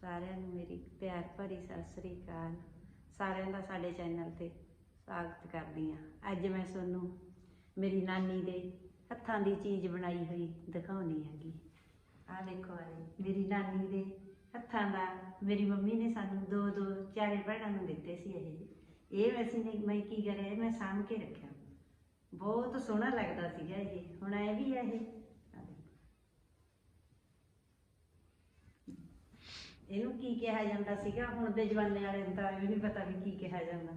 ਸਾਰਿਆਂ ਨੂੰ ਮੇਰੀ ਪਿਆਰ ਭਰੀ ਸਤਿ ਸ੍ਰੀ ਅਕਾਲ। ਸਾਰਿਆਂ ਦਾ ਸਾਡੇ ਚੈਨਲ ਤੇ ਸਵਾਗਤ ਕਰਦੀ ਹਾਂ। ਅੱਜ ਮੈਂ ਤੁਹਾਨੂੰ ਮੇਰੀ ਨਾਨੀ ਦੇ ਹੱਥਾਂ ਦੀ ਚੀਜ਼ ਬਣਾਈ ਹੋਈ ਦਿਖਾਉਣੀ ਹੈਗੀ। ਆਹ ਦੇਖੋ ਆਹ ਮੇਰੀ ਨਾਨੀ ਦੇ ਹੱਥਾਂ ਦਾ, ਮੇਰੀ ਮੰਮੀ ਨੇ ਸਾਨੂੰ ਦੋ ਦੋ ਚਾਰੇ ਭੈਣਾਂ ਨੂੰ ਦਿੱਤੇ ਸੀ ਇਹ ਇਹ ਵੈਸੇ ਨਹੀਂ, ਮੈਂ ਕੀ ਕਰਿਆ, ਇਹ ਮੈਂ ਸਾਂਭ ਕੇ ਰੱਖਿਆ। ਬਹੁਤ ਸੋਹਣਾ ਲੱਗਦਾ ਸੀਗਾ ਇਹ। ਹੁਣ ਇਹ ਵੀ ਹੈ ਇਹ ਆਹ ਦੇਖੋ। ਇਹਨੂੰ ਕੀ ਕਿਹਾ ਜਾਂਦਾ ਸੀਗਾ? ਹੁਣ ਦੇ ਜਵਾਨੇ ਵਾਲੇ ਨੂੰ ਤਾਂ ਇਹ ਵੀ ਨਹੀਂ ਪਤਾ ਵੀ ਕੀ ਕਿਹਾ ਜਾਂਦਾ।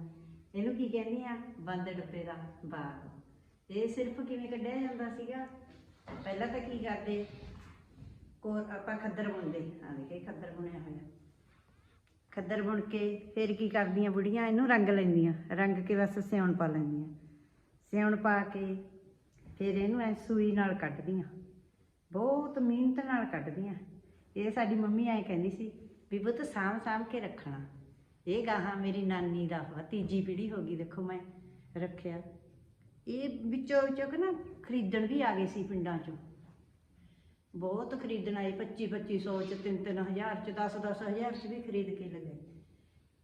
ਇਹਨੂੰ ਕੀ ਕਹਿੰਦੇ ਆ? ਬੰਦ ਡੱਬੇ ਦਾ ਬਾਗ। ਇਹ ਸਿਰਫ ਕਿਵੇਂ ਕੱਢਿਆ ਜਾਂਦਾ ਸੀਗਾ? ਪਹਿਲਾਂ ਤਾਂ ਕੀ ਕਰਦੇ? ਕੋ ਆਪਾਂ ਖੱਦਰ ਬੁਣਦੇ। ਆ ਦੇਖੇ ਖੱਦਰ ਬੁਣਿਆ ਹੋਇਆ। ਖੱਦਰ ਬੁਣ ਕੇ ਫਿਰ ਕੀ ਕਰਦੀਆਂ ਬੁੜੀਆਂ? ਇਹਨੂੰ ਰੰਗ ਲੈਂਦੀਆਂ। ਰੰਗ ਕੇ ਬਸ ਸਿਉਣ ਪਾ ਲੈਂਦੀਆਂ। ਸਿਉਣ ਪਾ ਕੇ ਫਿਰ ਇਹਨੂੰ ਐ ਸੂਈ ਨਾਲ ਕੱਢਦੀਆਂ। ਬਹੁਤ ਮਿਹਨਤ ਨਾਲ ਕੱਢਦੀਆਂ। ਇਹ ਸਾਡੀ ਮੰਮੀ ਐ ਕਹਿੰਦੀ ਸੀ ਵੀ ਪੁੱਤ ਸਾਂਭ ਸਾਂਭ ਕੇ ਰੱਖਣਾ। ਇਹ ਗਾਹਾਂ ਮੇਰੀ ਨਾਨੀ ਦਾ ਵਾ, ਤੀਜੀ ਪੀੜ੍ਹੀ ਹੋ ਗਈ, ਦੇਖੋ ਮੈਂ ਰੱਖਿਆ। ਇਹ ਵਿੱਚੋਂ ਵਿੱਚੋਂ ਕਿ ਨਾ ਖਰੀਦਣ ਵੀ ਆ ਗਏ ਸੀ ਪਿੰਡਾਂ ਚੋਂ। ਬਹੁਤ ਖਰੀਦਣ ਆਏ 25 2500 ਚ 3 3000 ਚ 10 10000 ਚ ਵੀ ਖਰੀਦ ਕੇ ਲੱਗੇ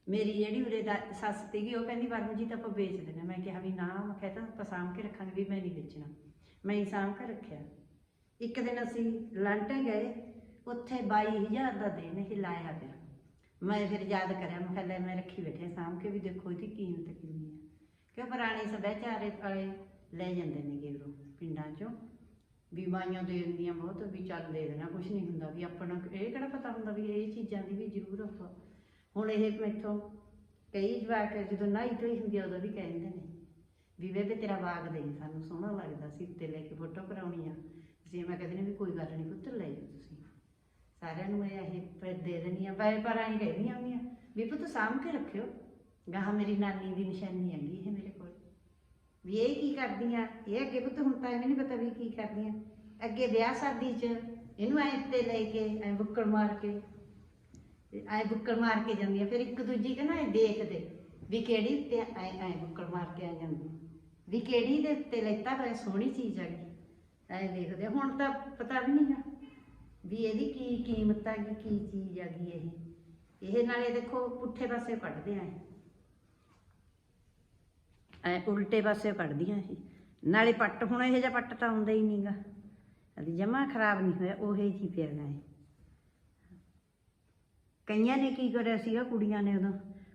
ਮੇਰੀ ਜਿਹੜੀ ਉਰੇ ਦਾ ਸੱਸ ਸੀਗੀ, ਉਹ ਕਹਿੰਦੀ ਬਾਹਮ ਜੀ ਤਾਂ ਆਪਾਂ ਵੇਚ ਦੇਣਾ ਮੈਂ ਕਿਹਾ ਵੀ ਨਾ, ਮੈਂ ਕਿਹਾ ਤਾਂ ਆਪਾਂ ਸਾਂਭ ਕੇ ਰੱਖਾਂਗੇ, ਵੀ ਮੈਂ ਨਹੀਂ ਵੇਚਣਾ। ਮੈਂ ਹੀ ਸਾਂਭ ਕੇ ਰੱਖਿਆ। ਇੱਕ ਦਿਨ ਅਸੀਂ ਲੰਟੇ ਗਏ ਉੱਥੇ 22000 ਦਾ ਦੇਣ ਇਹ ਲਾਇਆ ਪਿਆ। ਮੈਂ ਫਿਰ ਯਾਦ ਕਰਿਆ, ਮੈਂ ਕਿਹਾ ਲੈ ਮੈਂ ਰੱਖੀ ਬੈਠੇ ਸਾਂਭ ਕੇ ਵੀ ਦੇਖੋ ਇਹਦੀ ਕੀਮਤ ਕਿੰਨੀ ਹੈ। ਕਿਉਂ ਪੁਰਾਣੇ ਸੱਭਿਆਚਾਰੇ ਵਾਲੇ ਲੈ ਜਾਂਦੇ ਨੇ ਗੇਰੋ ਪਿੰਡਾਂ ਚੋਂ। ਵੀ ਦੇ ਦਿੰਦੀਆਂ ਬਹੁਤ, ਵੀ ਚੱਲ ਦੇ ਦੇਣਾ ਕੁਝ ਨਹੀਂ ਹੁੰਦਾ, ਵੀ ਆਪਣਾ ਇਹ ਕਿਹੜਾ ਪਤਾ ਹੁੰਦਾ ਵੀ ਇਹ ਚੀਜ਼ਾਂ ਦੀ ਵੀ ਜ਼ਰੂਰ ਆਪਾਂ। ਹੁਣ ਇਹ ਮੈਥੋਂ ਕਈ ਜਵਾਕ ਜਦੋਂ ਨਾਈ ਧੋਈ ਹੁੰਦੀ ਆ, ਉਦੋਂ ਵੀ ਕਹਿੰਦੇ ਨੇ, ਵੀ ਬੇਬੇ ਤੇਰਾ ਬਾਗ ਦੇ ਸਾਨੂੰ ਸੋਹਣਾ ਲੱਗਦਾ ਸੀ ਉੱਤੇ ਲੈ ਕੇ ਫੋਟੋ ਕਰਾਉਣੀ ਆ। ਅਸੀਂ ਮੈਂ ਕਹਿੰਦੇ ਨੇ ਵੀ ਕੋਈ ਗੱਲ ਨਹੀਂ ਪੁੱਤ ਲੈ ਜਾਓ ਤੁਸੀਂ। ਸਾਰਿਆਂ ਨੂੰ ਇਹ ਅਸੀਂ ਫਿਰ ਦੇ ਦੇਣੀ ਆ ਪਰ ਪਰ ਆਈ ਕਹਿੰਦੀਆਂ ਹੁੰਦੀਆਂ ਵੀ ਪੁੱਤ ਸਾਂਭ ਕੇ ਰੱਖਿਓ। ਗਾਹ ਮੇਰੀ ਨਾਨੀ ਦੀ ਨਿਸ਼ਾਨੀ ਹੈਗੀ ਇਹ ਮੇਰੇ ਕੋਲ। ਵੀ ਇਹ ਕੀ ਕਰਦੀਆਂ ਇਹ ਅੱਗੇ ਪੁੱਤ ਹੁਣ ਤਾਂ ਇਹਨੂੰ ਨਹੀਂ ਪਤਾ ਵੀ ਕੀ ਕਰਦੀਆਂ ਅੱਗੇ ਵਿਆਹ ਸ਼ਾਦੀ 'ਚ ਇਹਨੂੰ ਐਂ ਤੇ ਲੈ ਕੇ, ਐਂ ਬੁੱਕੜ ਮਾਰ ਕੇ, ਐਂ ਬੁੱਕੜ ਮਾਰ ਕੇ ਜਾਂਦੀਆਂ ਫਿਰ ਇੱਕ ਦੂਜੀ ਕਹਿੰਦਾ ਨਾ ਇਹ ਦੇਖਦੇ ਵੀ ਕਿਹੜੀ ਤੇ ਐਂ ਐਂ ਬੁੱਕੜ ਮਾਰ ਕੇ ਆ ਜਾਂਦੀ। ਵੀ ਕਿਹੜੀ ਦੇ ਉੱਤੇ ਲੈਤਾ ਹੋਇਆ ਸੋਹਣੀ ਚੀਜ਼ ਆ ਗਈ ਐਂ ਦੇਖਦੇ ਹੁਣ ਤਾਂ ਪਤਾ ਵੀ ਨਹੀਂ ਨਾ ਵੀ ਇਹਦੀ ਕੀ ਕੀਮਤ ਆ ਗਈ ਕੀ ਚੀਜ਼ ਆ ਗਈ ਇਹ? ਇਹ ਨਾਲੇ ਦੇਖੋ ਪੁੱਠੇ ਪਾਸੇ ਕੱਢਦੇ ਆ ਐ ਉਲਟੇ ਪਾਸੇ ਕੱਢਦੀਆਂ ਇਹ। ਨਾਲੇ ਪੱਟ ਹੁਣ ਇਹ ਜਿਹਾ ਪੱਟ ਤਾਂ ਹੁੰਦਾ ਹੀ ਨਹੀਂਗਾ ਅਦੀ ਜਮਾ ਖਰਾਬ ਨਹੀਂ ਹੋਇਆ, ਉਹੇ ਜੀ ਪਿਆ ਹੈ ਕਈਆਂ ਨੇ ਕੀ ਕਰਿਆ ਸੀਗਾ, ਕੁੜੀਆਂ ਨੇ ਉਦੋਂ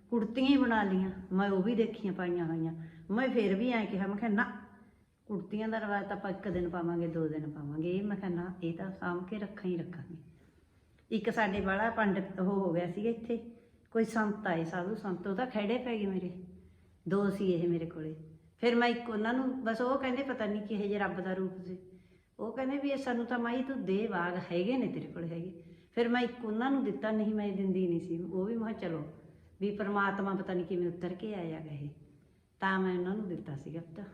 ਕੁੜਤੀਆਂ ਹੀ ਬਣਾ ਲਈਆਂ। ਮੈਂ ਉਹ ਵੀ ਦੇਖੀਆਂ ਪਾਈਆਂ ਹੋਈਆਂ। ਮੈਂ ਫਿਰ ਵੀ ਐਂ ਕਿਹਾ, ਮੈਂ ਕਿਹਾ ਨਾ ਕੁੜਤੀਆਂ ਦਾ ਰਿਵਾਜ ਤਾਂ ਆਪਾਂ ਇੱਕ ਦਿਨ ਪਾਵਾਂਗੇ, ਦੋ ਦਿਨ ਪਾਵਾਂਗੇ। ਇਹ ਮੈਂ ਕਹਿੰਦਾ, ਇਹ ਤਾਂ ਸਾਂਭ ਕੇ ਰੱਖਾਂ ਹੀ ਰੱਖਾਂਗੇ। ਇੱਕ ਸਾਡੇ ਵਾਲਾ ਪੰਡਤ, ਉਹ ਹੋ ਗਿਆ ਸੀਗਾ ਇੱਥੇ। ਕੋਈ ਸੰਤ ਆਏ, ਸਾਧੂ ਸੰਤ, ਉਹ ਤਾਂ ਖੜੇ ਪੈ ਗਏ ਮੇਰੇ। ਦੋ ਸੀ ਇਹ ਮੇਰੇ ਕੋਲੇ। ਫਿਰ ਮੈਂ ਇੱਕ ਉਹਨਾਂ ਨੂੰ, ਬਸ ਉਹ ਕਹਿੰਦੇ ਪਤਾ ਨਹੀਂ ਕਿਹੇ ਜੇ ਰੱਬ ਦਾ ਰੂਪ ਸੀ। ਉਹ ਕਹਿੰਦੇ ਵੀ ਇਹ ਸਾਨੂੰ ਤਾਂ ਮਾਈ ਤੂੰ ਦੇ ਬਾਗ ਹੈਗੇ ਨੇ ਤੇਰੇ ਕੋਲ ਹੈਗੇ। ਫਿਰ ਮੈਂ ਇੱਕ ਉਹਨਾਂ ਨੂੰ ਦਿੱਤਾ, ਨਹੀਂ ਮੈਂ ਦਿੰਦੀ ਨਹੀਂ ਸੀ। ਉਹ ਵੀ ਮੈਂ ਚਲੋ, ਵੀ ਪ੍ਰਮਾਤਮਾ ਪਤਾ ਨਹੀਂ ਕਿਵੇਂ ਉਤਰ ਕੇ ਆਇਆ ਗਾ ਤਾਂ ਮੈਂ ਉਹਨਾਂ ਨੂੰ ਦਿੱਤਾ ਸੀਗਾ ਪੁੱਤ